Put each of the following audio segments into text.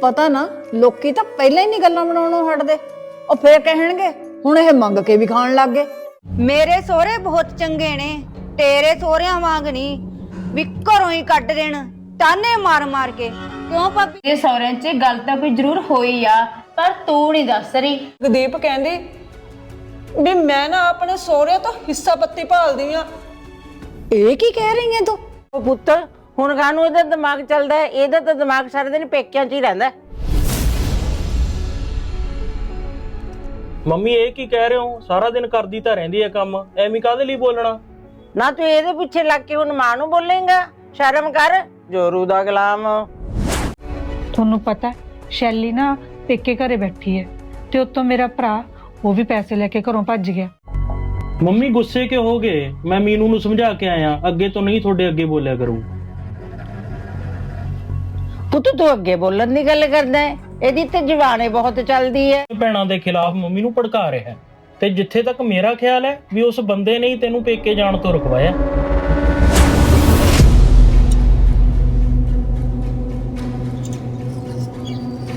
ਪਤਾ ਨਾ ਲੋਕੀ ਤਾਂ ਪਹਿਲਾਂ ਹੀ ਨਹੀਂ ਗੱਲਾਂ ਬਣਾਉਣੋਂ ਹਟਦੇ। ਉਹ ਫੇਰ ਕਹਿਣਗੇ ਹੁਣ ਇਹ ਮੰਗ ਕੇ ਵੀ ਖਾਣ ਲੱਗ ਗਏ। ਮੇਰੇ ਸਹੁਰੇ ਬਹੁਤ ਚੰਗੇ ਨੇ ਤੇਰੇ ਸਹੁਰਿਆਂ ਵਾਂਗ ਨਹੀਂ ਵੀ ਘਰੋਂ ਹੀ ਕੱਢ ਦੇਣ ਤਾਨੇ ਮਾਰ ਮਾਰ ਕੇ। ਕਿਉਂ ਭਾਬੀ? ਇਹ ਸਹੁਰਿਆਂ 'ਚ ਗੱਲ ਤਾਂ ਕੋਈ ਜ਼ਰੂਰ ਹੋਈ ਆ ਪਰ ਤੂੰ ਨਹੀਂ ਦੱਸ ਰਹੀ। ਗਦੀਪ ਕਹਿੰਦੀ ਵੀ ਮੈਂ ਨਾ ਆਪਣੇ ਸਹੁਰਿਆਂ ਤੋਂ ਹਿੱਸਾ ਪੱਤੀ ਭਾਲਦੀ ਆ। ਇਹ ਕੀ ਕਹਿ ਰਹੀ ਹੈ ਤੂੰ? ਉਹ ਪੁੱਤ ਹੁਣ ਕਾਨੂੰ ਇਹਦਾ ਦਿਮਾਗ ਚੱਲਦਾ ਹੈ ਇਹਦਾ ਤਾਂ ਦਿਮਾਗ ਸਾਰਾ ਦਿਨ ਪੇਕਿਆਂ 'ਚ ਹੀ ਰਹਿੰਦਾ ਹੈ। ਮੰਮੀ ਇਹ ਕੀ ਕਹਿ ਰਹੇ ਹੋ? ਸਾਰਾ ਦਿਨ ਕਰਦੀ ਤਾਂ ਰਹਿੰਦੀ ਹੈ ਕੰਮ। ਐਵੇਂ ਕਾਹਦੇ ਲਈ ਬੋਲਣਾ? ਨਾ ਤੂੰ ਇਹਦੇ ਪਿੱਛੇ ਲੱਗ ਕੇ ਹੁਣ ਮਾਂ ਨੂੰ ਬੋਲੇਂਗਾ। ਸ਼ਰਮ ਕਰ। ਜੋਰੂ ਦਾ ਗੁਲਾਮ। ਤੁਹਾਨੂੰ ਪਤਾ ਹੈ, ਸ਼ੈਲੀ ਨਾ ਪੇਕੇ ਘਰੇ ਬੈਠੀ ਹੈ ਤੇ ਉੱਤੋਂ ਮੇਰਾ ਭਰਾ ਉਹ ਵੀ ਪੈਸੇ ਲੈ ਕੇ ਘਰੋਂ ਭੱਜ ਗਿਆ। ਮੰਮੀ ਗੁੱਸੇ ਕਿਉਂ ਹੋ ਗਏ? ਮੈਂ ਮੀਨੂ ਨੂੰ ਸਮਝਾ ਕੇ ਆਇਆ ਅੱਗੇ ਤੋਂ ਨਹੀਂ ਤੁਹਾਡੇ ਅੱਗੇ ਬੋਲਿਆ ਕਰੂੰ। ਪੁੱਤ ਤੂੰ ਅੱਗੇ ਬੋਲਣ ਦੀ ਗੱਲ ਕਰਦਾ ਹੈ। ਇਹਦੀ ਤੇ ਜਵਾਨੇ ਬਹੁਤ ਚੱਲਦੀ ਹੈ। ਭੈਣਾਂ ਦੇ ਖਿਲਾਫ ਮੰਮੀ ਨੂੰ ਭੜਕਾ ਰਿਹਾ ਹੈ। ਤੇ ਜਿੱਥੇ ਤੱਕ ਮੇਰਾ ਖਿਆਲ ਹੈ ਵੀ ਉਸ ਬੰਦੇ ਨੇ ਹੀ ਤੈਨੂੰ ਪੇਕੇ ਜਾਣ ਤੋਂ ਰੁਕਵਾਇਆ।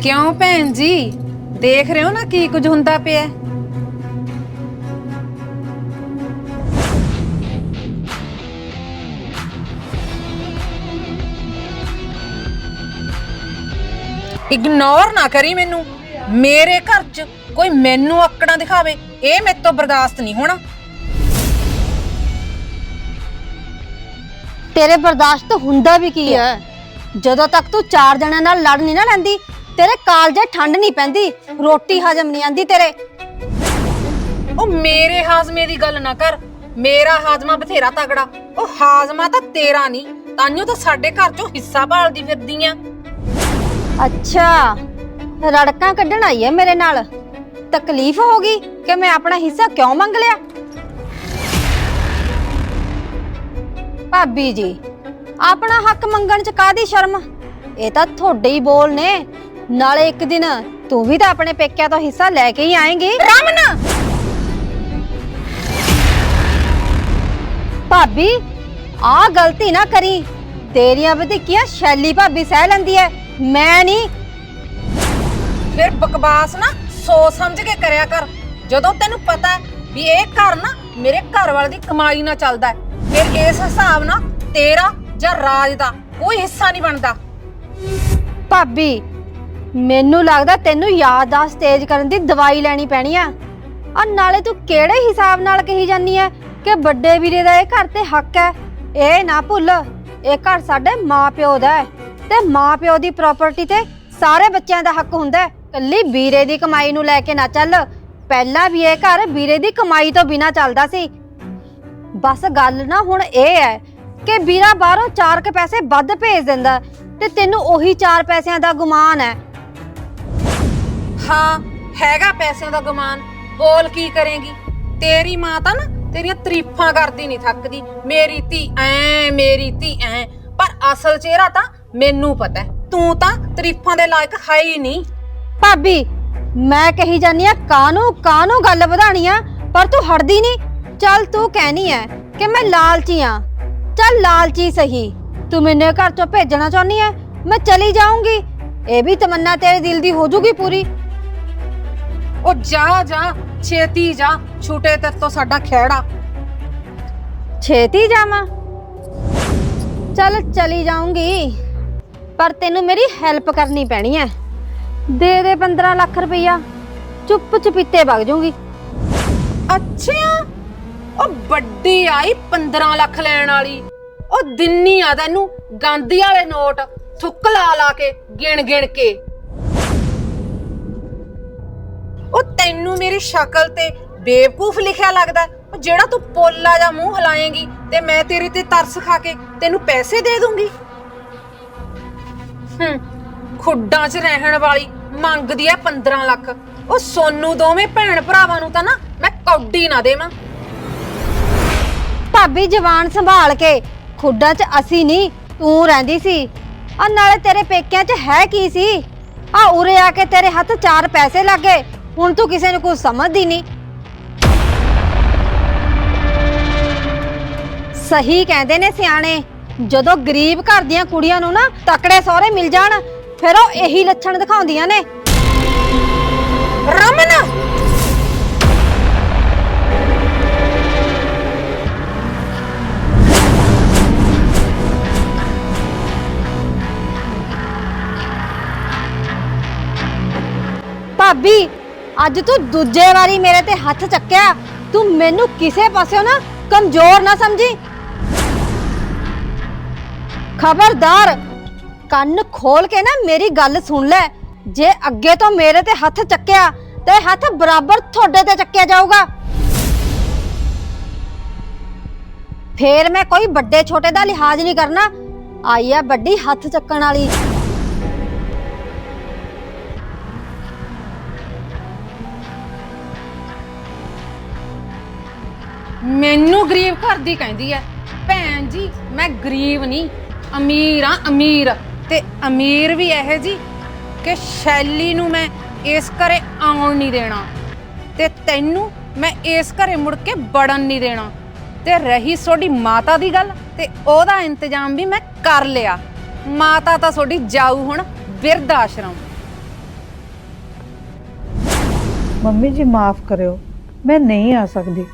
ਕਿਉਂ ਭੈਣ ਜੀ? ਦੇਖ ਰਹੇ ਹੋ ਨਾ ਕੀ ਕੁਝ ਹੁੰਦਾ ਪਿਆ ਹੈ? ਇਗਨੋਰ ਨਾ ਕਰੀ ਮੈਨੂੰ। ਮੇਰੇ ਘਰ 'ਚ ਕੋਈ ਮੈਨੂੰ ਆਕੜਾਂ ਦਿਖਾਵੇ ਇਹ ਮੇਰੇ ਤੋਂ ਬਰਦਾਸ਼ਤ ਨਹੀਂ ਹੋਣਾ। ਤੇਰੇ ਬਰਦਾਸ਼ਤ ਹੁੰਦਾ ਵੀ ਕੀ ਹੈ? ਜਦੋਂ ਤੱਕ ਤੂੰ ਚਾਰ ਜਣਿਆਂ ਨਾਲ ਲੜ ਨਹੀਂ ਨਾ ਲੈਂਦੀ ਤੇਰੇ ਕਾਲਜੇ ਠੰਡ ਨਹੀਂ ਪੈਂਦੀ ਰੋਟੀ ਹਜਮ ਨਹੀਂ ਆਂਦੀ ਤੇਰੇ। ਉਹ ਮੇਰੇ ਹਾਜ਼ਮੇ ਦੀ ਗੱਲ ਨਾ ਕਰ। ਮੇਰਾ ਹਾਜ਼ਮਾ ਬਥੇਰਾ ਤਗੜਾ ਉਹ ਹਾਜ਼ਮਾ ਤਾਂ ਤੇਰਾ ਨਹੀਂ ਤਾਂਿਓ ਤਾਂ ਸਾਡੇ ਘਰ 'ਚੋਂ ਹਿੱਸਾ ਭਾਲਦੀ ਫਿਰਦੀ ਆ। ਅੱਛਾ ਰੜਕਾਂ ਕੱਢਣ ਆਈ ਹੈ ਮੇਰੇ ਨਾਲ। ਤਕਲੀਫ ਹੋ ਗਈ ਕਿ ਮੈਂ ਆਪਣਾ ਹਿੱਸਾ ਕਿਉਂ ਮੰਗ ਲਿਆ? ਭਾਬੀ ਜੀ ਆਪਣਾ ਹੱਕ ਮੰਗਣ ਚ ਕਾਦੀ ਸ਼ਰਮ? ਇਹ ਤਾਂ ਤੁਹਾਡੇ ਹੀ ਬੋਲ ਨੇ। ਨਾਲੇ ਇੱਕ ਦਿਨ ਤੂੰ ਵੀ ਤਾਂ ਆਪਣੇ ਪੇਕਿਆਂ ਤੋਂ ਹਿੱਸਾ ਲੈ ਕੇ ਹੀ ਆਏਂਗੀ। ਰਮਨ! ਭਾਬੀ ਆ ਗਲਤੀ ਨਾ ਕਰੀ। ਤੇਰੀਆਂ ਵਧੀਕੀਆਂ ਸ਼ੈਲੀ ਭਾਬੀ ਸਹਿ ਲੈਂਦੀ ਐ। ਮੈਂ ਨਹੀਂ ਫਿਰ ਬਕਵਾਸ ਨਾ ਸੋਚ ਸਮਝ ਕੇ ਕਰਿਆ ਕਰ। ਜਦੋਂ ਤੈਨੂੰ ਪਤਾ ਹੈ ਵੀ ਇਹ ਘਰ ਨਾ ਮੇਰੇ ਘਰ ਵਾਲੇ ਦੀ ਕਮਾਈ ਨਾਲ ਚੱਲਦਾ ਹੈ, ਫਿਰ ਇਸ ਹਿਸਾਬ ਨਾਲ ਤੇਰਾ ਜਾਂ ਰਾਜ ਦਾ ਕੋਈ ਹਿੱਸਾ ਨਹੀਂ ਬਣਦਾ। ਭਾਬੀ, ਮੈਨੂੰ ਲੱਗਦਾ ਤੈਨੂੰ ਯਾਦਦਾਸ਼ਤ ਤੇਜ਼ ਕਰਨ ਦੀ ਦਵਾਈ ਲੈਣੀ ਪੈਣੀ ਆ। ਆ ਨਾਲੇ ਤੂੰ ਕਿਹੜੇ ਹਿਸਾਬ ਨਾਲ ਕਹੀ ਜਾਂਦੀ ਐ ਕਿ ਵੱਡੇ ਵੀਰੇ ਦਾ ਇਹ ਘਰ ਤੇ ਹੱਕ ਹੈ ਇਹ ਨਾ ਭੁੱਲ, ਇਹ ਘਰ ਸਾਡੇ ਮਾਪਿਓ ਦਾ ਹੈ ਤੇ ਮਾਪਿਓ ਦੀ ਪ੍ਰਾਪਰਟੀ ਤੇ ਸਾਰੇ ਬੱਚਿਆਂ ਦਾ ਹੱਕ ਹੁੰਦਾ ਹੈ। ਕੱਲੀ ਵੀਰੇ ਦੀ ਕਮਾਈ ਨੂੰ ਲੈ ਕੇ ਨਾ ਚੱਲ। ਪਹਿਲਾਂ ਵੀ ਇਹ ਘਰ ਵੀਰੇ ਦੀ ਕਮਾਈ ਤੋਂ ਬਿਨਾ ਚੱਲਦਾ ਸੀ। ਬਸ ਗੱਲ ਨਾ ਹੁਣ ਇਹ ਹੈ ਕਿ ਵੀਰਾ ਬਾਹਰੋਂ ਚਾਰ ਕੇ ਪੈਸੇ ਵੱਧ ਭੇਜ ਦਿੰਦਾ ਤੇ ਤੈਨੂੰ ਉਹੀ ਚਾਰ ਪੈਸਿਆਂ ਦਾ ਗੁਮਾਨ ਹੈ। ਹਾਂ, ਹੈਗਾ ਪੈਸਿਆਂ ਦਾ ਗਮਾਨ। ਬੋਲ ਕੀ ਕਰੇਗੀ? ਤੇਰੀ ਮਾਂ ਤਾਂ ਨਾ ਤੇਰੀਆਂ ਤਾਰੀਫਾਂ ਕਰਦੀ ਨਹੀਂ ਥੱਕਦੀ। ਮੇਰੀ ਧੀ ਐ, ਮੇਰੀ ਧੀ ਐ। ਪਰ ਅਸਲ ਚਿਹਰਾ ਤਾਂ ਮੈਨੂੰ ਪਤਾ ਹੈ। ਤੂੰ ਤਾਂ ਤਾਰੀਫਾਂ ਦੇ ਲਾਇਕ ਹੈ ਹੀ ਨਹੀਂ। ਭਾਬੀ ਮੈਂ ਕਹੀ ਜਾਨੀ ਆ ਕਾਨੂੰ ਕਾਨੂੰ ਗੱਲ ਵਧਾਣੀ ਆ? ਪਰ ਤੂੰ ਹਟਦੀ ਨਹੀਂ। ਚੱਲ ਤੂੰ ਕਹਿਨੀ ਐ ਕਿ ਮੈਂ ਲਾਲਚੀ ਆ। ਚੱਲ ਲਾਲਚੀ ਸਹੀ। ਤੂੰ ਮੈਨੂੰ ਇਹ ਘਰ ਚੋਂ ਭੇਜਣਾ ਚਾਹੁੰਦੀ ਐ? ਮੈਂ ਚਲੀ ਜਾਊਂਗੀ। ਇਹ ਵੀ ਤਮੰਨਾ ਤੇਰੇ ਦਿਲ ਦੀ ਹੋ ਜੂਗੀ ਪੂਰੀ। ਉਹ ਜਾ ਜਾ ਛੇਤੀ ਜਾ। ਛੂਟੇ ਤੇਰੇ ਤੋਂ ਸਾਡਾ ਖਿਹੜਾ। ਛੇਤੀ ਜਾਵਾਂ। ਚੱਲ ਚਲੀ ਜਾਊਂਗੀ। ਪਰ ਤੈਨੂੰ ਮੇਰੀ ਹੈਲਪ ਕਰਨੀ ਪੈਣੀ ਐ। ਦੇ ਦੇ 15 ਲੱਖ ਰੁਪਈਆ। ਚੁੱਪ ਚੁਪੀਤੇ ਵਗ ਜਾਊਂਗੀ। ਅੱਛਾ। ਉਹ ਵੱਡੀ ਆਈ 15 ਲੱਖ ਲੈਣ ਵਾਲੀ। ਉਹ ਦਿੰਨੀ ਆ ਤੈਨੂੰ ਗਾਂਧੀ ਵਾਲੇ ਨੋਟ, ਥੁੱਕ ਲਾ ਲਾ ਕੇ, ਗਿਣ ਗਿਣ ਕੇ। ਉਹ ਤੈਨੂੰ ਮੇਰੀ ਸ਼ਕਲ ਤੇ ਬੇਵਕੂਫ ਲਿਖਿਆ ਲੱਗਦਾ। ਉਹ ਜਿਹੜਾ ਤੂੰ ਪੋਲਾ ਜਾਂ ਮੂੰਹ ਹਿਲਾਏਂਗੀ ਤੇ ਮੈਂ ਤੇਰੇ ਤੇ ਤਰਸ ਖਾ ਕੇ ਤੈਨੂੰ ਪੈਸੇ ਦੇ ਦੂੰਗੀ। ਹੂੰ। ਖੁੱਡਾਂ 'ਚ ਰਹਿਣ ਵਾਲੀ ਮੰਗਦੀ ਐ 15 ਲੱਖ। ਉਹ ਸੋਨੂੰ ਦੋਵੇਂ ਭੈਣ ਭਰਾਵਾਂ ਨੂੰ ਤਾਂ ਨਾ ਮੈਂ ਕੌਡੀ ਨਾ ਦੇਵਾਂ। ਭਾਬੀ ਜਵਾਨ ਸੰਭਾਲ ਕੇ, ਖੁੱਡਾਂ 'ਚ ਅਸੀਂ ਨਹੀਂ, ਤੂੰ ਰਹਿੰਦੀ ਸੀ। ਆ ਨਾਲੇ ਤੇਰੇ ਪੇਕਿਆਂ 'ਚ ਹੈ ਕੀ ਸੀ? ਆ ਉਰੇ ਆ ਕੇ ਤੇਰੇ ਹੱਥ ਚਾਰ ਪੈਸੇ ਲੱਗੇ, ਹੁਣ ਤੂੰ ਕਿਸੇ ਨੂੰ ਕੁਝ ਸਮਝਦੀ ਨਹੀਂ। ਸਹੀ ਕਹਿੰਦੇ ਨੇ ਸਿਆਣੇ। ਜਦੋਂ ਗਰੀਬ ਘਰ ਦੀਆਂ ਕੁੜੀਆਂ ਨੂੰ ਨਾ ਤਕੜੇ ਸਹੁਰੇ ਮਿਲ ਜਾਣ, ਫਿਰ ਉਹ ਇਹੀ ਲੱਛਣ ਦਿਖਾਉਂਦੀਆਂ ਨੇ। ਰਮਨ! ਭਾਬੀ, ਅੱਜ ਤੂੰ ਦੂਜੇ ਵਾਰੀ ਮੇਰੇ ਤੇ ਹੱਥ ਚੱਕਿਆ। ਤੂੰ ਮੈਨੂੰ ਕਿਸੇ ਪਾਸਿਓਂ ਨਾ ਕਮਜ਼ੋਰ ਨਾ ਸਮਝੀ। ਖਬਰਦਾਰ, ਕੰਨ ਖੋਲ ਕੇ ਨਾ ਮੇਰੀ ਗੱਲ ਸੁਣ ਲੈ। ਜੇ ਅੱਗੇ ਤੋਂ ਮੇਰੇ ਤੇ ਹੱਥ ਚੱਕਿਆ, ਤੇ ਹੱਥ ਬਰਾਬਰ ਤੁਹਾਡੇ ਤੇ ਚੱਕਿਆ ਜਾਊਗਾ। ਫੇਰ ਮੈਂ ਕੋਈ ਵੱਡੇ ਛੋਟੇ ਦਾ ਲਿਹਾਜ਼ ਨਹੀਂ ਕਰਨਾ। ਆਈ ਆ ਵੱਡੀ ਹੱਥ ਚੱਕਣ ਵਾਲੀ। ਮੈਨੂੰ ਗਰੀਬ ਘਰ ਦੀ ਕਹਿੰਦੀ ਐ। ਭੈਣ ਜੀ, ਮੈਂ ਗਰੀਬ ਨਹੀਂ। ਅਮੀਰ ਆ ਅਮੀਰ। ਤੇ ਅਮੀਰ ਵੀ ਇਹ ਜੀ ਕਿ ਸ਼ੈਲੀ ਨੂੰ ਮੈਂ ਇਸ ਘਰੇ ਆਉਣ ਨਹੀਂ ਦੇਣਾ। ਤੇ ਤੈਨੂੰ ਮੈਂ ਇਸ ਘਰੇ ਮੁੜ ਕੇ ਵੜਨ ਨਹੀਂ ਦੇਣਾ। ਤੇ ਰਹੀ ਤੁਹਾਡੀ ਮਾਤਾ ਦੀ ਗੱਲ ਤੇ ਉਹਦਾ ਇੰਤਜ਼ਾਮ ਵੀ ਮੈਂ ਕਰ ਲਿਆ। ਮਾਤਾ ਤਾਂ ਤੁਹਾਡੀ ਜਾਊ ਹੁਣ ਬਿਰਧ ਆਸ਼ਰਮ। ਮੰਮੀ ਜੀ, ਮਾਫ ਕਰਿਓ, ਮੈਂ ਨਹੀਂ ਆ ਸਕਦੀ।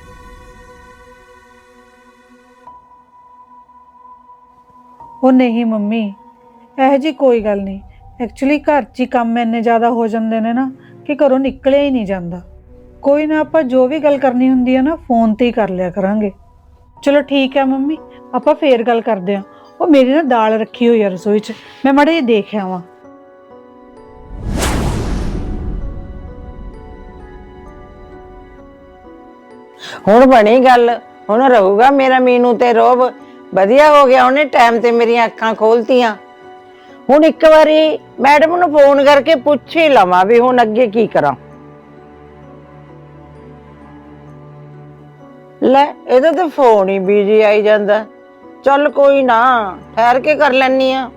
ਉਹ ਨਹੀਂ ਮੰਮੀ, ਇਹ ਜੀ ਕੋਈ ਗੱਲ ਨਹੀਂ। ਐਕਚੁਅਲੀ ਘਰ 'ਚ ਹੀ ਕੰਮ ਇੰਨੇ ਜ਼ਿਆਦਾ ਹੋ ਜਾਂਦੇ ਨੇ ਨਾ ਕਿ ਘਰੋਂ ਨਿਕਲਿਆ ਹੀ ਨਹੀਂ ਜਾਂਦਾ। ਕੋਈ ਨਾ ਆਪਾਂ ਜੋ ਵੀ ਗੱਲ ਕਰਨੀ ਹੁੰਦੀ ਹੈ ਨਾ ਫੋਨ ਤੇ ਹੀ ਕਰ ਲਿਆ ਕਰਾਂਗੇ। ਚਲੋ ਠੀਕ ਹੈ ਮੰਮੀ, ਆਪਾਂ ਫੇਰ ਗੱਲ ਕਰਦੇ ਹਾਂ ਉਹ ਮੇਰੀ ਨਾ ਦਾਲ ਰੱਖੀ ਹੋਈ ਹੈ ਰਸੋਈ 'ਚ, ਮੈਂ ਮਾੜਾ ਜਿਹਾ ਦੇਖ ਆਵਾਂ। ਹੁਣ ਬਣੀ ਗੱਲ, ਹੁਣ ਰਹੂਗਾ ਮੇਰਾ ਮੀਨੂ ਤੇ ਰੋਬ। ਵਧੀਆ ਹੋ ਗਿਆ ਉਹਨੇ ਟਾਈਮ ਤੇ ਮੇਰੀਆਂ ਅੱਖਾਂ ਖੋਲਤੀਆਂ। ਹੁਣ ਇੱਕ ਵਾਰੀ ਮੈਡਮ ਨੂੰ ਫੋਨ ਕਰਕੇ ਪੁੱਛ ਹੀ ਲਵਾਂ ਵੀ ਹੁਣ ਅੱਗੇ ਕੀ ਕਰਾਂ। ਲੈ ਇਹਦਾ ਤੇ ਫੋਨ ਹੀ ਬੀਜੀ ਆਈ ਜਾਂਦਾ। ਚੱਲ ਕੋਈ ਨਾ ਠਹਿਰ ਕੇ ਕਰ ਲੈਣੀ ਆ।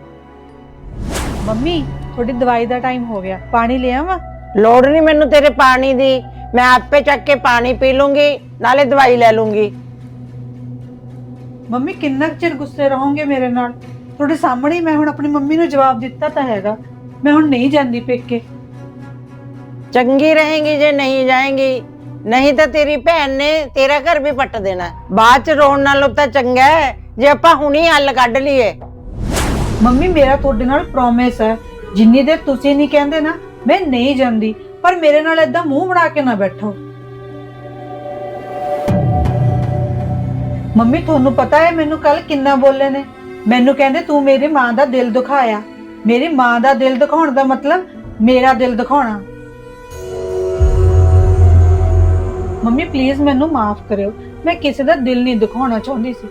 ਮੰਮੀ ਤੁਹਾਡੀ ਦਵਾਈ ਦਾ ਟਾਈਮ ਹੋ ਗਿਆ। ਪਾਣੀ ਲੈ ਆਵਾਂ? ਲੋੜ ਨਹੀਂ ਮੈਨੂੰ ਤੇਰੇ ਪਾਣੀ ਦੀ। ਮੈਂ ਆਪੇ ਚੱਕ ਕੇ ਪਾਣੀ ਪੀ ਲੂੰਗੀ ਨਾਲੇ ਦਵਾਈ ਲੈ ਲੂੰਗੀ। ਮੰਮੀ ਕਿੰਨਾ ਕੁ ਚਿਰ ਗੁੱਸੇ ਰਹੋਗੇ ਮੇਰੇ ਨਾਲ ਤੁਹਾਡੇ ਸਾਹਮਣੇ ਹੀ ਮੈਂ ਹੁਣ ਆਪਣੀ ਮੰਮੀ ਨੂੰ ਜਵਾਬ ਦਿੱਤਾ ਤਾਂ ਹੈਗਾ ਮੈਂ ਹੁਣ ਨਹੀਂ ਜਾਂਦੀ ਪੇਕੇ ਚੰਗੀ ਰਹੇਗੀ ਜੇ ਨਹੀਂ ਜਾਏਗੀ ਨਹੀਂ ਤਾਂ ਤੇਰੀ ਭੈਣ ਨੇ ਤੇਰਾ ਘਰ ਵੀ ਪੱਟ ਦੇਣਾ ਹੈ। ਬਾਅਦ ਚ ਰੋਣ ਨਾਲੋਂ ਤਾਂ ਚੰਗਾ ਹੈ ਜੇ ਆਪਾਂ ਹੁਣੀ ਹੱਲ ਕੱਢ ਲਈਏ ਮੰਮੀ ਮੇਰਾ ਤੁਹਾਡੇ ਨਾਲ ਪ੍ਰੋਮਿਸ ਹੈ ਜਿੰਨੀ ਦੇਰ ਤੁਸੀਂ ਨਹੀਂ ਕਹਿੰਦੇ ਨਾ ਮੈਂ ਨਹੀਂ ਜਾਂਦੀ ਪਰ ਮੇਰੇ ਨਾਲ ਏਦਾਂ ਮੂੰਹ ਬਣਾ ਕੇ ਨਾ ਬੈਠੋ ਮੰਮੀ, ਤੁਹਾਨੂੰ ਪਤਾ ਹੈ ਮੈਨੂੰ ਕੱਲ ਕਿੰਨਾ ਬੋਲੇ ਨੇ? ਮੈਨੂੰ ਕਹਿੰਦੇ ਤੂੰ ਮੇਰੀ ਮਾਂ ਦਾ ਦਿਲ ਦੁਖਾਇਆ। ਮੇਰੀ ਮਾਂ ਦਾ ਦਿਲ ਦਿਖਾਉਣ ਦਾ ਮਤਲਬ ਮੇਰਾ ਦਿਲ ਦਿਖਾਉਣਾ। ਮੰਮੀ ਪਲੀਜ਼ ਮੈਨੂੰ ਮਾਫ ਕਰਿਓ। ਮੈਂ ਕਿਸੇ ਦਾ ਦਿਲ ਨਹੀਂ ਦਿਖਾਉਣਾ ਚਾਹੁੰਦੀ ਸੀ।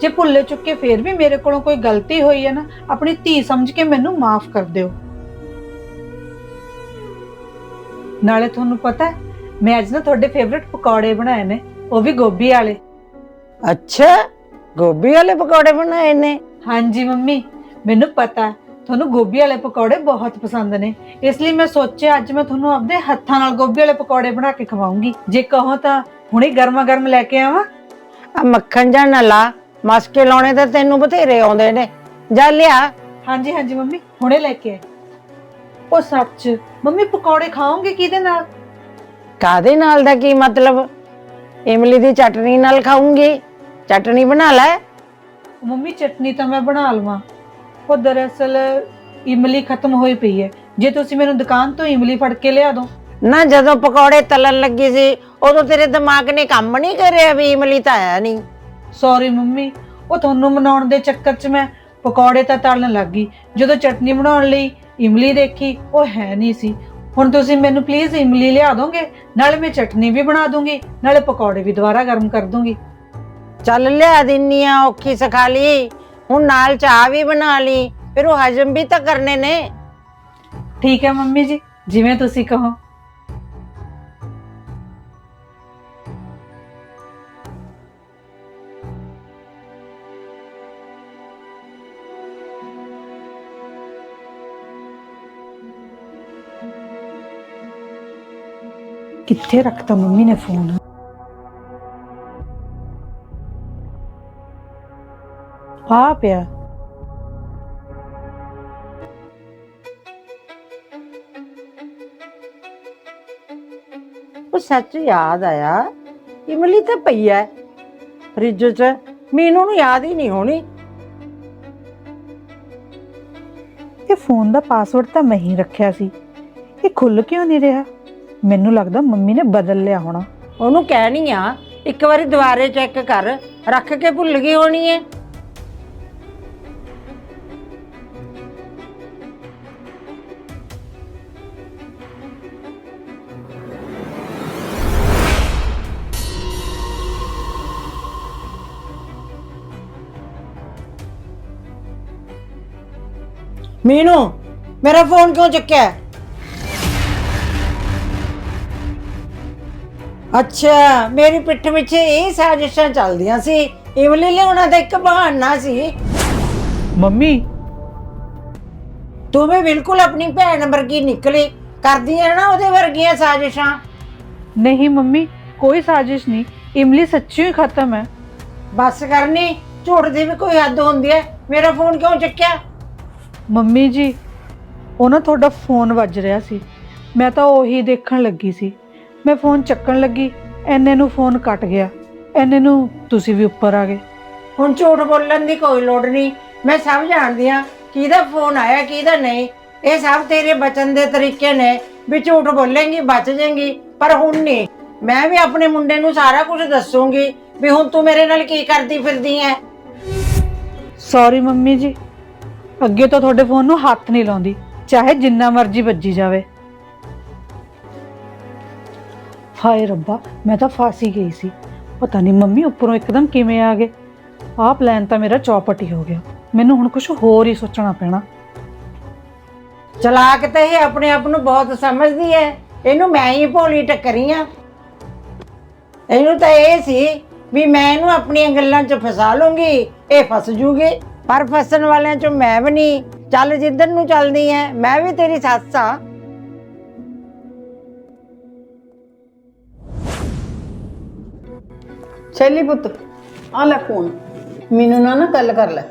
ਜੇ ਭੁੱਲੇ ਚੁੱਕੇ ਫੇਰ ਵੀ ਮੇਰੇ ਕੋਲੋਂ ਕੋਈ ਗਲਤੀ ਹੋਈ ਹੈ ਨਾ, ਆਪਣੀ ਧੀ ਸਮਝ ਕੇ ਮੈਨੂੰ ਮਾਫ ਕਰ ਦਿਓ। ਨਾਲੇ ਤੁਹਾਨੂੰ ਪਤਾ ਹੈ, ਮੈਂ ਅੱਜ ਨਾ ਤੁਹਾਡੇ ਫੇਵਰਿਟ ਪਕੌੜੇ ਬਣਾਏ ਨੇ, ਉਹ ਵੀ ਗੋਭੀ ਵਾਲੇ। ਅੱਛਾ ਗੋਭੀ ਵਾਲੇ ਪਕੌੜੇ ਬਣਾਏ ਨੇ। ਹਾਂਜੀ ਮੰਮੀ ਮੈਨੂੰ ਪਤਾ ਹੈ ਤੁਹਾਨੂੰ ਗੋਭੀ ਵਾਲੇ ਪਕੌੜੇ ਬਹੁਤ ਪਸੰਦ ਨੇ। ਇਸ ਲਈ ਮੈਂ ਸੋਚਿਆ ਅੱਜ ਮੈਂ ਤੁਹਾਨੂੰ ਆਪਦੇ ਹੱਥਾਂ ਨਾਲ ਗੋਭੀ ਵਾਲੇ ਪਕੌੜੇ ਬਣਾ ਕੇ ਖਵਾਉਂਗੀ। ਜੇ ਕਹੋ ਤਾਂ ਹੁਣੇ ਗਰਮਾ ਗਰਮ ਲੈ ਕੇ ਆਵਾਂ। ਆ ਮੱਖਣ ਜਾਂ ਨਾ ਲਾ ਮਸਕੇ ਲਾਉਣੇ ਤਾਂ ਤੈਨੂੰ ਬਥੇਰੇ ਆਉਂਦੇ ਨੇ। ਜਾ ਲਿਆ। ਹਾਂਜੀ ਹਾਂਜੀ ਮੰਮੀ ਹੁਣੇ ਲੈ ਕੇ ਆਏ ਉਹ ਸੱਚ ਮੰਮੀ ਪਕੌੜੇ ਖਾਓਗੇ ਕਿਹਦੇ ਨਾਲ? ਕਾਦੇ ਨਾਲ ਦਾ ਕੀ ਮਤਲਬ? ਇਮਲੀ ਦੀ ਚਟਨੀ ਨਾਲ ਖਾਉਂਗੀ ਚਟਨੀ ਬਣਾ ਲੈ। ਮੰਮੀ ਚਟਨੀ ਤਾਂ ਮੈਂ ਬਣਾ ਲਵਾਂ। ਉਹ ਦਰਅਸਲ ਇਮਲੀ ਖਤਮ ਹੋਈ ਪਈ ਹੈ। ਜੇ ਤੁਸੀਂ ਮੈਨੂੰ ਦੁਕਾਨ ਤੋਂ ਇਮਲੀ ਫੜ ਕੇ ਲਿਆ ਦੋ। ਨਾ ਜਦੋਂ ਪਕੌੜੇ ਤਲਣ ਲੱਗੀ ਸੀ ਉਦੋਂ ਤੇਰੇ ਦਿਮਾਗ ਨੇ ਕੰਮ ਨਹੀਂ ਕਰਿਆ ਵੀ ਇਮਲੀ ਤਾਂ ਆਇਆ ਨਹੀਂ। ਸੌਰੀ ਮੰਮੀ ਉਹ ਤੁਹਾਨੂੰ ਮਨਾਉਣ ਦੇ ਚੱਕਰ 'ਚ ਮੈਂ ਪਕੌੜੇ ਤਾਂ ਤਲਣ ਲੱਗ ਗਈ। ਜਦੋਂ ਚਟਨੀ ਬਣਾਉਣ ਲਈ ਇਮਲੀ ਦੇਖੀ ਉਹ ਹੈ ਨਹੀਂ ਸੀ। ਹੁਣ ਤੁਸੀਂ ਮੈਨੂੰ ਪਲੀਜ਼ ਇਮਲੀ ਲਿਆ ਦੋਗੇ? ਨਾਲੇ ਮੈਂ ਚਟਨੀ ਵੀ ਬਣਾ ਦੂੰਗੀ ਨਾਲੇ ਪਕੌੜੇ ਵੀ ਦੁਬਾਰਾ ਗਰਮ ਕਰ ਦੂੰਗੀ। ਚੱਲ ਲਿਆ ਦਿੰਨੀ ਆ ਔਖੀ ਸਖਾ ਲਈ। ਹੁਣ ਨਾਲ ਚਾਹ ਵੀ ਬਣਾ ਲਈ ਫਿਰ ਉਹ ਹਜਮ ਵੀ ਤਾਂ ਕਰਨੇ ਨੇ। ਠੀਕ ਹੈ ਮੰਮੀ ਜੀ ਜਿਵੇਂ ਤੁਸੀਂ ਕਹੋ। ਕਿੱਥੇ ਰੱਖਤਾ ਮੰਮੀ ਨੇ ਫੋਨ? ਆ ਪਿਆ। ਉਹ ਸੱਚ ਯਾਦ ਆਇਆ, ਇਮਲੀ ਤੇ ਪਈ ਐ। ਫ੍ਰਿਜ 'ਚ, ਮੈਨੂੰ ਨੂੰ ਯਾਦ ਹੀ ਨਹੀਂ ਹੋਣੀ। ਇਹ ਫੋਨ ਦਾ ਪਾਸਵਰਡ ਤਾਂ ਮੈਂ ਹੀ ਰੱਖਿਆ ਸੀ। ਇਹ ਖੁੱਲ ਕਿਉਂ ਨਹੀਂ ਰਿਹਾ? ਮੈਨੂੰ ਲੱਗਦਾ ਮੰਮੀ ਨੇ ਬਦਲ ਲਿਆ ਹੋਣਾ। ਉਹਨੂੰ ਕਹਿਣੀ ਆ, ਇੱਕ ਵਾਰੀ ਦੁਬਾਰੇ ਚੈੱਕ ਕਰ, ਰੱਖ ਕੇ ਭੁੱਲ ਗਈ ਹੋਣੀ ਐ। ਮੀਨੂ ਮੇਰਾ ਫੋਨ ਕਿਉਂ ਚੱਕਿਆ? ਅੱਛਾ ਮੇਰੀ ਪਿੱਠ ਪਿੱਛੇ ਇਹ ਸਾਜ਼ਿਸ਼ਾਂ ਚੱਲਦੀਆਂ ਸੀ। ਇਮਲੀ ਲਿਆਉਣਾ ਤਾਂ ਇੱਕ ਬਹਾਨਾ ਸੀ। ਮੰਮੀ। ਤੂੰ ਵੀ ਬਿਲਕੁਲ ਆਪਣੀ ਭੈਣ ਵਰਗੀ ਨਿਕਲੀ। ਕਰਦੀ ਹੈ ਨਾ ਉਹਦੇ ਵਰਗੀਆਂ ਸਾਜ਼ਿਸ਼ਾਂ। ਨਹੀਂ ਮੰਮੀ ਕੋਈ ਸਾਜ਼ਿਸ਼ ਨਹੀਂ। ਇਮਲੀ ਸੱਚੀ ਹੀ ਖਤਮ ਹੈ। ਬਸ ਕਰਨੀ ਝੂਠ ਦੀ ਵੀ ਕੋਈ ਹੱਦ ਹੁੰਦੀ ਹੈ। ਮੇਰਾ ਫੋਨ ਕਿਉਂ ਚੱਕਿਆ? ਮੰਮੀ ਜੀ ਉਹ ਨਾ ਤੁਹਾਡਾ ਫੋਨ ਵੱਜ ਰਿਹਾ ਸੀ। ਮੈਂ ਤਾਂ ਉਹੀ ਦੇਖਣ ਲੱਗੀ ਸੀ। ਮੈਂ ਫੋਨ ਚੱਕਣ ਲੱਗੀ ਐਨੇ ਨੂੰ ਫੋਨ ਕੱਟ ਗਿਆ। ਐਨੇ ਨੂੰ ਤੁਸੀਂ ਵੀ ਉੱਪਰ ਆ ਗਏ। ਹੁਣ ਝੂਠ ਬੋਲਣ ਦੀ ਕੋਈ ਲੋੜ ਨਹੀਂ। ਮੈਂ ਸਭ ਜਾਣਦੀ ਆ ਕਿਹਦਾ ਫੋਨ ਆਇਆ ਕਿਹਦਾ ਨਹੀਂ। ਇਹ ਸਭ ਤੇਰੇ ਬਚਨ ਦੇ ਤਰੀਕੇ ਨੇ। ਵੀ ਝੂਠ ਬੋਲੇਂਗੀ ਬਚ ਜਾਏਂਗੀ ਪਰ ਹੁਣ ਨਹੀਂ। ਮੈਂ ਵੀ ਆਪਣੇ ਮੁੰਡੇ ਨੂੰ ਸਾਰਾ ਕੁਝ ਦੱਸੂਗੀ ਵੀ ਹੁਣ ਤੂੰ ਮੇਰੇ ਨਾਲ ਕੀ ਕਰਦੀ ਫਿਰਦੀ ਐ ਸੌਰੀ ਮੰਮੀ ਜੀ ਅੱਗੇ ਤੋਂ ਤੁਹਾਡੇ ਫੋਨ ਨੂੰ ਹੱਥ ਨਹੀਂ ਲਾਉਂਦੀ, ਚਾਹੇ ਜਿੰਨਾ ਮਰਜ਼ੀ ਵੱਜੀ ਜਾਵੇ। ਹਾਏ ਰੱਬਾ, ਮੈਂ ਤਾਂ ਫਾਸੀ ਗਈ ਸੀ। ਪਤਾ ਨਹੀਂ ਮੰਮੀ ਉੱਪਰੋਂ ਇੱਕਦਮ ਕਿਵੇਂ ਆ ਗਏ। ਆਹ ਪਲਾਨ ਤਾਂ ਮੇਰਾ ਚੌਪਟ ਹੀ ਹੋ ਗਿਆ। ਮੈਨੂੰ ਹੁਣ ਕੁਝ ਹੋਰ ਹੀ ਸੋਚਣਾ ਪੈਣਾ। ਚਲਾਕ ਤਾਂ ਇਹ ਆਪਣੇ ਆਪ ਨੂੰ ਬਹੁਤ ਸਮਝਦੀ ਹੈ। ਇਹਨੂੰ ਮੈਂ ਹੀ ਭੋਲੀ ਟੱਕਰੀ ਆ। ਇਹਨੂੰ ਤਾਂ ਇਹ ਸੀ ਵੀ ਮੈਂ ਇਹਨੂੰ ਆਪਣੀਆਂ ਗੱਲਾਂ 'ਚ ਫਸਾ ਲੂੰਗੀ, ਇਹ ਫਸ ਜੂਗੀ। ਪਰ ਫਸਣ ਵਾਲਿਆਂ 'ਚੋਂ ਮੈਂ ਵੀ ਨਹੀਂ। ਚੱਲ ਜਿੱਧਰ ਨੂੰ ਚੱਲਦੀ ਐ ਮੈਂ ਵੀ ਤੇਰੀ ਸੱਸ ਆ। ਸ਼ੈਲੀ ਪੁੱਤ ਆ ਲੈ ਫੋਨ ਮੈਨੂੰ ਨਾ ਨਾ ਗੱਲ ਕਰ ਲੈ।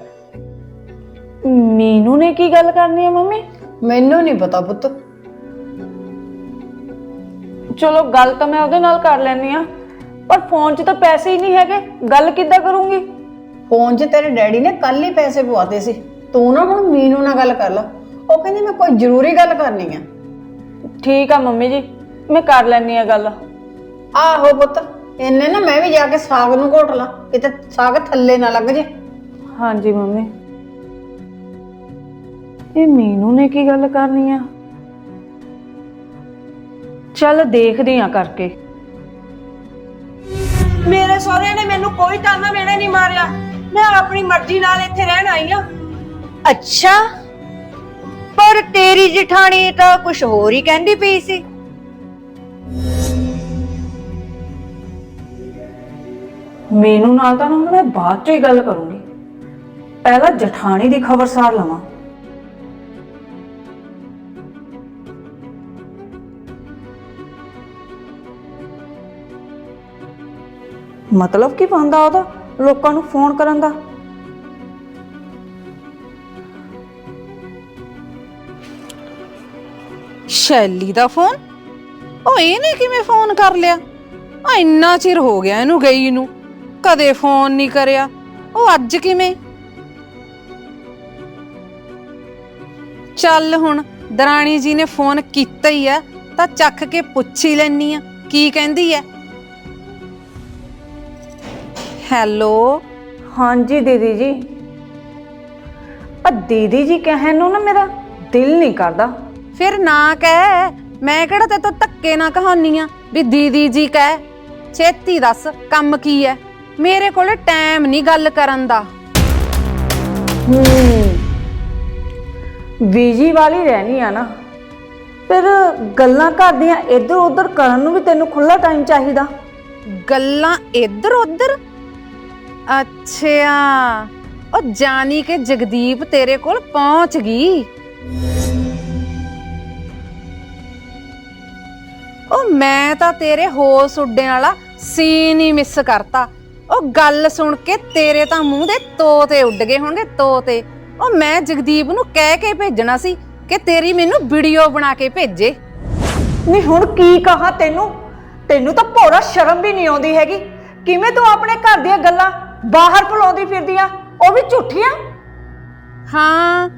ਮੀਨੂ ਨੇ ਕੀ ਗੱਲ ਕਰਨੀ ਹੈ ਮੰਮੀ? ਮੈਨੂੰ ਨਹੀਂ ਪਤਾ ਪੁੱਤ। ਚਲੋ ਗੱਲ ਤਾਂ ਮੈਂ ਉਹਦੇ ਨਾਲ ਕਰ ਲੈਣੀ ਆ ਪਰ ਫੋਨ 'ਚ ਤਾਂ ਪੈਸੇ ਹੀ ਨਹੀਂ ਹੈਗੇ। ਗੱਲ ਕਿੱਦਾਂ ਕਰੂੰਗੀ? ਫੋਨ 'ਚ ਤੇਰੇ ਡੈਡੀ ਨੇ ਕੱਲ ਹੀ ਪੈਸੇ ਪਵਾਤੇ ਸੀ। ਤੂੰ ਨਾ ਹੁਣ ਮੀਨੂ ਨਾਲ ਗੱਲ ਕਰ ਲੈ। ਉਹ ਕਹਿੰਦੀ ਮੈਂ ਕੋਈ ਜ਼ਰੂਰੀ ਗੱਲ ਕਰਨੀ ਆ। ਠੀਕ ਆ ਮੰਮੀ ਜੀ ਮੈਂ ਕਰ ਲੈਣੀ ਆ ਗੱਲ। ਆਹੋ ਪੁੱਤ ਇੰਨੇ ਨਾ ਮੈਂ ਵੀ ਜਾ ਕੇ ਸਾਗ ਨੂੰ ਘੋਟ ਲਾਂ ਕਿਤੇ ਸਾਗ ਥੱਲੇ ਨਾ ਲੱਗ ਜੇ। ਹਾਂਜੀ ਮੰਮੀ। ਇਹ ਮੀਨੂ ਨੇ ਕੀ ਗੱਲ ਕਰਨੀ ਆ? ਚੱਲ ਦੇਖਦੇ ਆ ਕਰਕੇ। ਮੇਰੇ ਸਹੁਰਿਆਂ ਨੇ ਮੈਨੂੰ ਕੋਈ ਤਾਨਾ ਮੇਣਾ ਨਹੀਂ ਮਾਰਿਆ। ਮੈਂ ਆਪਣੀ ਮਰਜ਼ੀ ਨਾਲ ਇੱਥੇ ਰਹਿਣ ਆਈ ਆ ਅੱਛਾ। ਪਰ ਤੇਰੀ ਜਠਾਣੀ ਤਾਂ ਕੁਝ ਹੋਰ ਹੀ ਕਹਿੰਦੀ ਪਈ ਸੀ। ਮੀਨੂ ਨਾਲ ਤਾਂ ਹੁਣ ਮੈਂ ਬਾਅਦ ਚ ਹੀ ਗੱਲ ਕਰੂੰਗੀ। ਪਹਿਲਾਂ ਜਠਾਣੀ ਦੀ ਖਬਰਸਾਰ ਲਵਾਂ। ਮਤਲਬ ਕੀ ਬੰਦਾ ਉਹਦਾ? ਲੋਕਾਂ ਨੂੰ ਫੋਨ ਕਰਨ ਦਾ? ਸ਼ੈਲੀ ਦਾ ਫੋਨ? ਉਹ ਇਹਨੇ ਕਿਵੇਂ ਫੋਨ ਕਰ ਲਿਆ? ਆ ਇੰਨਾ ਚਿਰ ਹੋ ਗਿਆ ਇਹਨੂੰ ਗਈ ਨੂੰ। ਕਦੇ ਫੋਨ ਨਹੀਂ ਕਰਿਆ। ਉਹ ਅੱਜ ਕਿਵੇਂ? ਚੱਲ ਹੁਣ, ਦਰਾਣੀ ਜੀ ਨੇ ਫੋਨ ਕੀਤਾ ਹੀ ਆ, ਤਾਂ ਚੱਕ ਕੇ ਪੁੱਛ ਹੀ ਲੈਣੀ ਆ। ਕੀ ਕਹਿੰਦੀ ਐ? ਹੈਲੋ। ਹਾਂਜੀ ਦੀਦੀ ਜੀ। ਆ ਦੀਦੀ ਜੀ ਕਹਿਣ ਨੂੰ ਨਾ ਮੇਰਾ ਦਿਲ ਨਹੀਂ ਕਰਦਾ। ਫਿਰ ਨਾ ਕਹਿ ਮੈਂ ਕਿਹੜਾ ਤੇ ਤੋਂ ਧੱਕੇ ਨਾ ਕਹਾਨੀ ਆ? ਵੀ ਦੀਦੀ ਜੀ ਕਹਿ ਛੇਤੀ ਦੱਸ ਕੰਮ ਕੀ ਐ? ਮੇਰੇ ਕੋਲੇ ਟਾਈਮ ਨਹੀਂ ਗੱਲ ਕਰਨ ਦਾ। ਬੀਜੀ ਵਾਲੀ ਰਹਿਣੀ ਆ ਨਾ। ਫਿਰ ਗੱਲਾਂ ਘਰ ਦੀਆਂ ਇੱਧਰ ਉੱਧਰ ਕਰਨ ਨੂੰ ਵੀ ਤੈਨੂੰ ਖੁੱਲਾ ਟਾਈਮ ਚਾਹੀਦਾ। ਗੱਲਾਂ ਇੱਧਰ ਉੱਧਰ ਅੱਛਾ ਉਹ ਜਾਨੀ ਕਿ ਜਗਦੀਪ ਤੇਰੇ ਕੋਲ ਪਹੁੰਚ ਗਈ। ਉਹ ਮੈਂ ਤਾਂ ਤੇਰੇ ਹੋਸ ਉੱਡਣ ਵਾਲਾ ਸੀਨ ਹੀ ਮਿਸ ਕਰਤਾ। ਉਹ ਗੱਲ ਸੁਣ ਕੇ ਤੇਰੇ ਤਾਂ ਮੂੰਹ ਦੇ ਤੋਤੇ ਉੱਡ ਗਏ ਹੋਣਗੇ ਤੋਤੇ। ਉਹ ਮੈਂ ਜਗਦੀਪ ਨੂੰ ਕਹਿ ਕੇ ਭੇਜਣਾ ਸੀ ਕਿ ਤੇਰੀ ਮੈਨੂੰ ਵੀਡੀਓ ਬਣਾ ਕੇ ਭੇਜੇ। ਨਹੀਂ ਹੁਣ ਕੀ ਕਹਾ ਤੈਨੂੰ? ਤੈਨੂੰ ਤਾਂ ਭੋਰਾ ਸ਼ਰਮ ਵੀ ਨਹੀਂ ਆਉਂਦੀ ਹੈਗੀ। ਕਿਵੇਂ ਤੂੰ ਆਪਣੇ ਘਰ ਦੀਆਂ ਗੱਲਾਂ ਬਾਹਰ ਫਲਾਉਂਦੀ ਫਿਰਦੀਆਂ ਉਹ ਵੀ ਝੂਠੀਆਂ? ਹਾਂ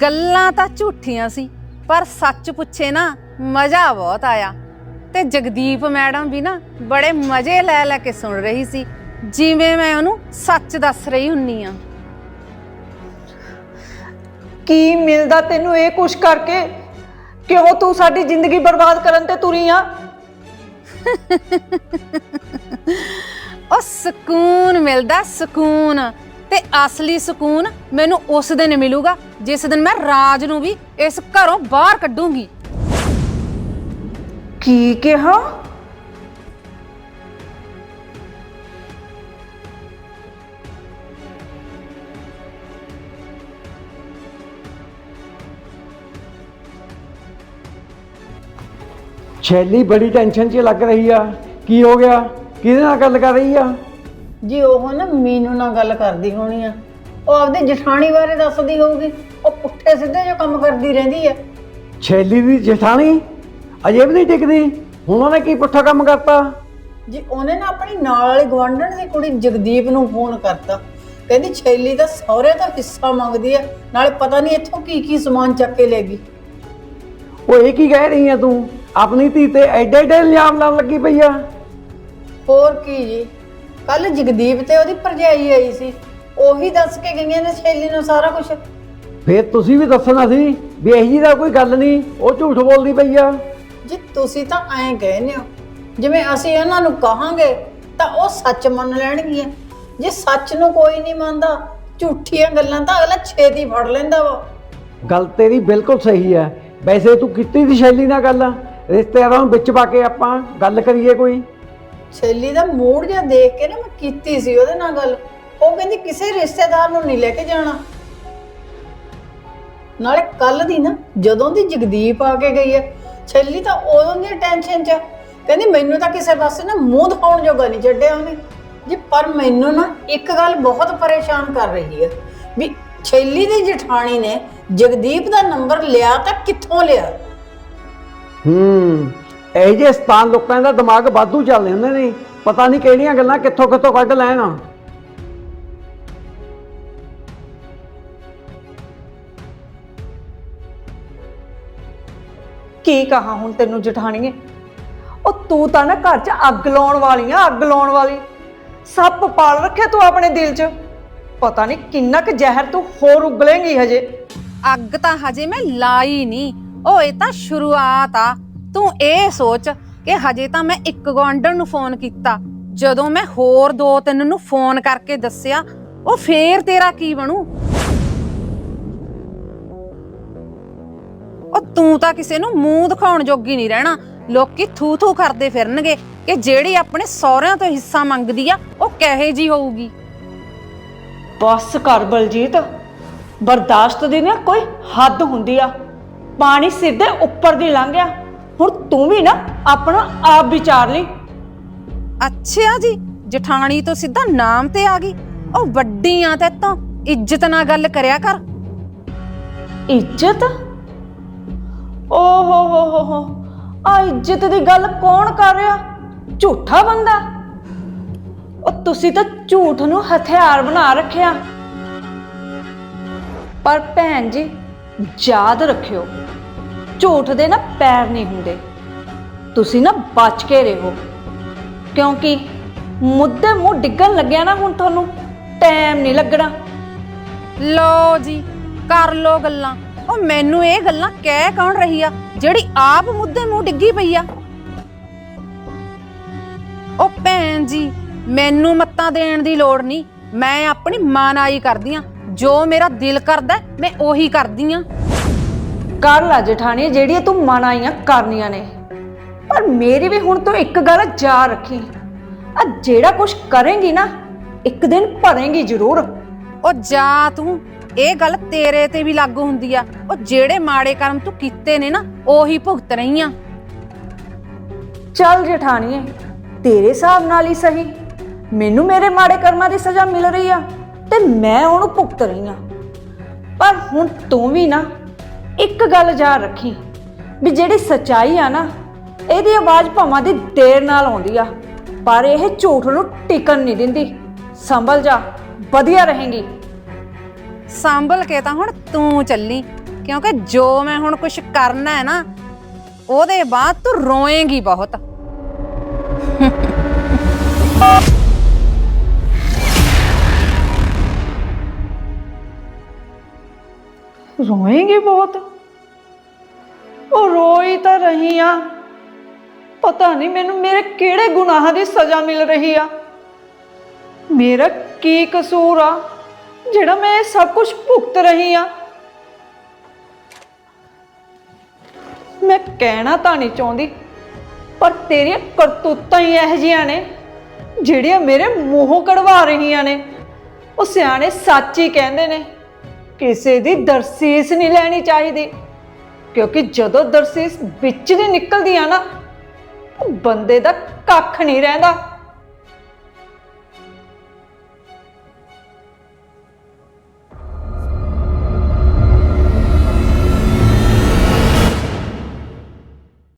ਗੱਲਾਂ ਤਾਂ ਝੂਠੀਆਂ ਸੀ ਪਰ ਸੱਚ ਪੁੱਛੇ ਨਾ ਮਜ਼ਾ ਬਹੁਤ ਆਇਆ। ਤੇ ਜਗਦੀਪ ਮੈਡਮ ਵੀ ਨਾ ਬੜੇ ਮਜ਼ੇ ਲੈ ਲੈ ਕੇ ਸੁਣ ਰਹੀ ਸੀ ਜਿਵੇਂ ਮੈਂ ਉਹਨੂੰ ਸੱਚ ਦੱਸ ਰਹੀ ਹੁੰਨੀ ਆ। ਕੀ ਮਿਲਦਾ ਤੈਨੂੰ ਇਹ ਕੁਛ ਕਰਕੇ? ਕਿਉਂ ਤੂੰ ਸਾਡੀ ਜ਼ਿੰਦਗੀ ਬਰਬਾਦ ਕਰਨ ਤੇ ਤੁਰੀ ਆ? ਉਹ ਸਕੂਨ ਮਿਲਦਾ, ਸਕੂਨ। ਤੇ ਅਸਲੀ ਸਕੂਨ ਮੈਨੂੰ ਉਸ ਦਿਨ ਮਿਲੂਗਾ, ਜਿਸ ਦਿਨ ਮੈਂ ਰਾਜ ਨੂੰ ਵੀ ਇਸ ਘਰੋਂ ਬਾਹਰ ਕੱਢੂੰਗੀ। ਕੀ ਕਿਹਾ? ਛੈਲੀ, ਬੜੀ ਟੈਨਸ਼ਨ 'ਚ ਲੱਗ ਰਹੀ ਆ। ਕੀ ਹੋ ਗਿਆ? ਕਿਹਦੇ ਨਾਲ ਗੱਲ ਕਰ ਰਹੀ ਆ? ਜੀ ਉਹ ਨਾ ਮੀਨੂ ਨਾਲ ਗੱਲ ਕਰਦੀ ਹੋਣੀ ਆ। ਉਹ ਆਪਦੇ ਜਠਾਣੀ ਬਾਰੇ ਦੱਸਦੀ ਹੋਊਗੀ। ਉਹ ਪੁੱਠੇ ਸਿੱਧੇ ਜੋ ਕੰਮ ਕਰਦੀ ਰਹਿੰਦੀ ਆ। ਛੈਲੀ ਦੀ ਜਠਾਣੀ? ਅਜੇ ਵੀ ਨਹੀਂ ਟਿਕਦੀ? ਹੁਣ ਉਹਨੇ ਕੀ ਪੁੱਠਾ ਕੰਮ ਕਰਤਾ? ਜੀ ਉਹਨੇ ਨਾ ਆਪਣੀ ਨਾਲ ਵਾਲੀ ਗਵਾਂਢਣ ਦੀ ਕੁੜੀ ਜਗਦੀਪ ਨੂੰ ਫੋਨ ਕਰਤਾ। ਕਹਿੰਦੀ ਛੈਲੀ ਦਾ ਸਹੁਰੇ ਦਾ ਹਿੱਸਾ ਮੰਗਦੀ ਆ। ਨਾਲੇ ਪਤਾ ਨਹੀਂ ਇੱਥੋਂ ਕੀ ਕੀ ਸਮਾਨ ਚੱਕ ਕੇ ਲੈ ਗਈ। ਉਹ ਇਹ ਕੀ ਕਹਿ ਰਹੀ ਆ ਤੂੰ? ਆਪਣੀ ਧੀ ਤੇ ਐਡੇ ਐਡੇ ਇਲਜ਼ਾਮ ਲਾਉਣ ਲੱਗੀ ਪਈ ਆ। ਹੋਰ ਕੀ ਜੀ? ਕੱਲ ਜਗਦੀਪ ਤੇ ਉਹਦੀ ਭਰਜਾਈ ਆਈ ਸੀ। ਉਹੀ ਦੱਸ ਕੇ ਗਈਆਂ ਨੇ ਛੈਲੀ ਨੂੰ ਸਾਰਾ ਕੁਝ ਫੇਰ ਤੁਸੀਂ ਵੀ ਦੱਸਣਾ ਸੀ ਵੀ ਇਹੀ ਦਾ ਕੋਈ ਗੱਲ ਨਹੀਂ ਉਹ ਝੂਠ ਬੋਲਦੀ ਪਈ ਆ। ਜੀ ਤੁਸੀਂ ਤਾਂ ਐਂ ਕਹਿੰਦੇ ਹੋ। ਜਿਵੇਂ ਅਸੀਂ ਉਹਨਾਂ ਨੂੰ ਕਹਾਂਗੇ ਤਾਂ ਉਹ ਸੱਚ ਮੰਨ ਲੈਣਗੀਆਂ। ਜੇ ਸੱਚ ਨੂੰ ਕੋਈ ਨਹੀਂ ਮੰਨਦਾ ਝੂਠੀਆਂ ਗੱਲਾਂ ਤਾਂ ਅਗਲਾ ਛੇਤੀ ਫੜ ਲੈਂਦਾ ਵਾ। ਗੱਲ ਤੇਰੀ ਬਿਲਕੁਲ ਸਹੀ ਹੈ ਵੈਸੇ ਤੂੰ ਕੀਤੀ ਦੀ ਸ਼ੈਲੀ ਨਾਲ ਗੱਲ ਰਿਸ਼ਤੇਦਾਰਾਂ ਨੂੰ ਵਿੱਚ ਪਾ ਕੇ ਆਪਾਂ ਗੱਲ ਕਰੀਏ ਕੋਈ। ਛੇਲੀ ਦਾ ਮੂਡ ਜਿਹਾ ਦੇਖ ਕੇ ਨਾ ਮੈਂ ਕੀਤੀ ਸੀ ਉਹਦੇ ਨਾਲ ਗੱਲ। ਉਹ ਕਹਿੰਦੀ ਕਿਸੇ ਰਿਸ਼ਤੇਦਾਰ ਨੂੰ ਨਹੀਂ ਲੈ ਕੇ ਜਾਣਾ। ਨਾਲੇ ਕੱਲ ਦੀ ਨਾ ਜਦੋਂ ਦੀ ਜਗਦੀਪ ਆ ਕੇ ਗਈ ਹੈ ਛੇਲੀ ਤਾਂ ਉਦੋਂ ਦੀ ਟੈਨਸ਼ਨ 'ਚ ਆ। ਕਹਿੰਦੀ ਮੈਨੂੰ ਤਾਂ ਕਿਸੇ ਪਾਸੇ ਨਾ ਮੂੰਹ ਦਿਖਾਉਣ ਜੋਗਾ ਨਹੀਂ ਛੱਡਿਆ ਉਹਨੇ। ਜੀ, ਪਰ ਮੈਨੂੰ ਨਾ ਇੱਕ ਗੱਲ ਬਹੁਤ ਪਰੇਸ਼ਾਨ ਕਰ ਰਹੀ ਹੈ ਵੀ ਛੇਲੀ ਦੀ ਜਠਾਣੀ ਨੇ ਜਗਦੀਪ ਦਾ ਨੰਬਰ ਲਿਆ ਤਾਂ ਕਿੱਥੋਂ ਲਿਆ? ਹੂੰ। ਇਹ ਜੇ ਸਤਾਨ ਲੋਕਾਂ ਦਾ ਦਿਮਾਗ ਵਾਧੂ ਚੱਲਦੇ ਹੁੰਦੇ ਨੇ। ਪਤਾ ਨਹੀਂ ਕਿਹੜੀਆਂ ਗੱਲਾਂ ਕਿੱਥੋਂ ਕਿੱਥੋਂ ਕੱਢ ਲੈਣ ਕੀ ਕਹਾ ਹੁਣ ਤੈਨੂੰ ਜਠਾਣੀਏ? ਉਹ ਤੂੰ ਤਾਂ ਨਾ ਘਰ 'ਚ ਅੱਗ ਲਾਉਣ ਵਾਲੀ ਆ ਅੱਗ ਲਾਉਣ ਵਾਲੀ। ਸੱਪ ਪਾਲ ਰੱਖਿਆ ਤੂੰ ਆਪਣੇ ਦਿਲ 'ਚ। ਪਤਾ ਨਹੀਂ ਕਿੰਨਾ ਕੁ ਜ਼ਹਿਰ ਤੂੰ ਹੋਰ ਉਗਲੇਂਗੀ ਹਜੇ। ਅੱਗ ਤਾਂ ਹਜੇ ਮੈਂ ਲਾਈ ਨਹੀਂ ਉਹ ਇਹ ਤਾਂ ਸ਼ੁਰੂਆਤ ਆ। ਤੂੰ ਇਹ ਸੋਚ ਕਿ ਹਜੇ ਤਾਂ ਮੈਂ ਇੱਕ ਗਵਾਂਢਣ ਨੂੰ ਫੋਨ ਕੀਤਾ। ਜਦੋਂ ਮੈਂ ਹੋਰ ਦੋ ਤਿੰਨ ਨੂੰ ਫੋਨ ਕਰਕੇ ਦੱਸਿਆ, ਉਹ ਫੇਰ ਤੇਰਾ ਕੀ ਬਣੂ? ਉਹ ਤੂੰ ਤਾਂ ਕਿਸੇ ਨੂੰ ਮੂੰਹ ਦਿਖਾਉਣ ਜੋਗੀ ਨਹੀਂ ਰਹਿਣਾ। ਲੋਕੀ ਥੂ ਥੂ ਕਰਦੇ ਫਿਰਨਗੇ ਕਿ ਜਿਹੜੀ ਆਪਣੇ ਸਹੁਰਿਆਂ ਤੋਂ ਹਿੱਸਾ ਮੰਗਦੀ ਆ, ਉਹ ਕਹੇ ਜੀ ਹੋਊਗੀ। ਬਸ ਕਰ ਬਲਜੀਤ, ਬਰਦਾਸ਼ਤ ਦੀ ਨਾ ਕੋਈ ਹੱਦ ਹੁੰਦੀ ਆ। ਪਾਣੀ ਸਿੱਧੇ ਉੱਪਰ ਦੀ ਲੰਘਿਆ ਹੁਣ ਤੂੰ ਵੀ ਨਾ ਆਪਣਾ ਆਪ ਵਿਚਾਰ ਲਈ। ਅੱਛਾ ਜੀ ਜਠਾਣੀ ਤੋਂ ਸਿੱਧਾ ਨਾਮ ਤੇ ਆ ਗਈ। ਉਹ ਵੱਡੀ ਆ ਤੇ ਤੋਂ ਇੱਜ਼ਤ ਨਾਲ ਗੱਲ ਕਰਿਆ ਕਰ। ਇੱਜ਼ਤ? ਓ ਹੋ ਹੋ ਹੋ ਹੋ। ਆ ਇੱਜ਼ਤ ਦੀ ਗੱਲ ਕੌਣ ਕਰ ਰਿਹਾ? ਝੂਠਾ ਬੰਦਾ? ਉਹ ਤੁਸੀਂ ਤਾਂ ਝੂਠ ਨੂੰ ਹਥਿਆਰ ਬਣਾ ਰੱਖਿਆ। ਪਰ ਭੈਣ ਜੀ ਯਾਦ ਰੱਖਿਓ ਝੂਠ ਦੇ ਨਾ ਪੈਰ ਨਹੀਂ ਹੁੰਦੇ। ਤੁਸੀਂ ਨਾ ਬਚ ਕੇ ਰਹੋ। ਕਿਉਂਕਿ ਮੁੱਦੇ ਮੂੰਹ ਡਿੱਗਣ ਲੱਗਿਆ ਨਾ ਹੁਣ ਤੁਹਾਨੂੰ ਟਾਈਮ ਨਹੀਂ ਲੱਗਣਾ। ਲੋ ਜੀ, ਕਰ ਲੋ ਗੱਲਾਂ। ਉਹ ਮੈਨੂੰ ਇਹ ਗੱਲਾਂ ਕਹਿ ਕੌਣ ਰਹੀ ਆ, ਜਿਹੜੀ ਆਪ ਮੁੱਦੇ ਮੂੰਹ ਡਿੱਗੀ ਪਈ ਆ? ਉਹ ਭੈਣ ਜੀ, ਮੈਨੂੰ ਮੱਤਾਂ ਦੇਣ ਦੀ ਲੋੜ ਨਹੀਂ। ਮੈਂ ਆਪਣੀ ਮਾਨਾਈ ਕਰਦੀ ਆ। ਜੋ ਮੇਰਾ ਦਿਲ ਕਰਦਾ, ਮੈਂ ਉਹੀ ਕਰਦੀ ਆ। ਕਰ ਲਾ ਜਠਾਣੀ ਜਿਹੜੀਆਂ ਤੂੰ ਮਨਾਈਆਂ ਕਰਨੀਆਂ ਨੇ। ਪਰ ਮੇਰੀ ਵੀ ਹੁਣ ਤੋਂ ਇੱਕ ਗੱਲ ਜਾ ਰੱਖੀ। ਆ ਜਿਹੜਾ ਕੁਝ ਕਰੇਂਗੀ ਨਾ ਇੱਕ ਦਿਨ ਭਰੇਂਗੀ ਜ਼ਰੂਰ। ਉਹ ਜਾ ਤੂੰ ਇਹ ਗੱਲ ਤੇਰੇ ਤੇ ਵੀ ਲਾਗੂ ਹੁੰਦੀ ਆ। ਉਹ ਜਿਹੜੇ ਮਾੜੇ ਕਰਮ ਤੂੰ ਕੀਤੇ ਨੇ ਨਾ ਉਹੀ ਭੁਗਤ ਰਹੀ ਆ। ਚੱਲ ਜਠਾਣੀਏ ਤੇਰੇ ਹਿਸਾਬ ਨਾਲ ਹੀ ਸਹੀ। ਮੈਨੂੰ ਮੇਰੇ ਮਾੜੇ ਕਰਮਾਂ ਦੀ ਸਜ਼ਾ ਮਿਲ ਰਹੀ ਆ ਤੇ ਮੈਂ ਉਹਨੂੰ ਭੁਗਤ ਰਹੀ ਆ। ਪਰ ਹੁਣ ਤੂੰ ਵੀ ਨਾ ਇੱਕ ਗੱਲ ਯਾਦ ਰੱਖੀ ਵੀ ਜਿਹੜੀ ਸਚਾਈ ਆ ਨਾ ਇਹਦੀ ਆਵਾਜ਼ ਭਾਵਾਂ ਦੀ ਦੇਰ ਨਾਲ ਆਉਂਦੀ ਆ ਪਰ ਇਹ ਝੂਠ ਨੂੰ ਟਿਕਣ ਨਹੀਂ ਦਿੰਦੀ। ਸੰਭਲ ਜਾ ਵਧੀਆ ਰਹੇਗੀ। ਸੰਭਲ ਕੇ ਤਾਂ ਹੁਣ ਤੂੰ ਚੱਲੀ ਕਿਉਂਕਿ ਜੋ ਮੈਂ ਹੁਣ ਕੁਝ ਕਰਨਾ ਹੈ ਨਾ ਉਹਦੇ ਬਾਅਦ ਤੂੰ ਰੋਏਂਗੀ ਬਹੁਤ। ਰੋਏਂਗੇ ਬਹੁਤ? ਉਹ ਰੋਈ ਤਾਂ ਰਹੀ ਆ। ਪਤਾ ਨਹੀਂ ਮੈਨੂੰ ਮੇਰੇ ਕਿਹੜੇ ਗੁਨਾਹਾਂ ਦੀ ਸਜ਼ਾ ਮਿਲ ਰਹੀ ਆ। ਮੇਰਾ ਕੀ ਕਸੂਰ ਆ ਜਿਹੜਾ ਮੈਂ ਇਹ ਸਭ ਕੁਝ ਭੁਗਤ ਰਹੀ ਆ। ਮੈਂ ਕਹਿਣਾ ਤਾਂ ਨਹੀਂ ਚਾਹੁੰਦੀ, ਪਰ ਤੇਰੀਆਂ ਕਰਤੂਤਾਂ ਹੀ ਇਹੋ ਜਿਹੀਆਂ ਨੇ, ਜਿਹੜੀਆਂ ਮੇਰੇ ਮੂੰਹੋਂ ਕਢਵਾ ਰਹੀਆਂ ਨੇ। ਉਹ ਸਿਆਣੇ ਸੱਚ ਹੀ ਕਹਿੰਦੇ ਨੇ, ਕਿਸੇ ਦੀ ਦਰਸੀਸ ਨਹੀਂ ਲੈਣੀ ਚਾਹੀਦੀ। ਕਿਉਂਕਿ ਜਦੋਂ ਦਰਸੀਸ ਵਿੱਚ ਦੀ ਨਿਕਲਦੀ ਆ ਨਾ ਬੰਦੇ ਦਾ ਕੱਖ ਨਹੀਂ ਰਹਿੰਦਾ।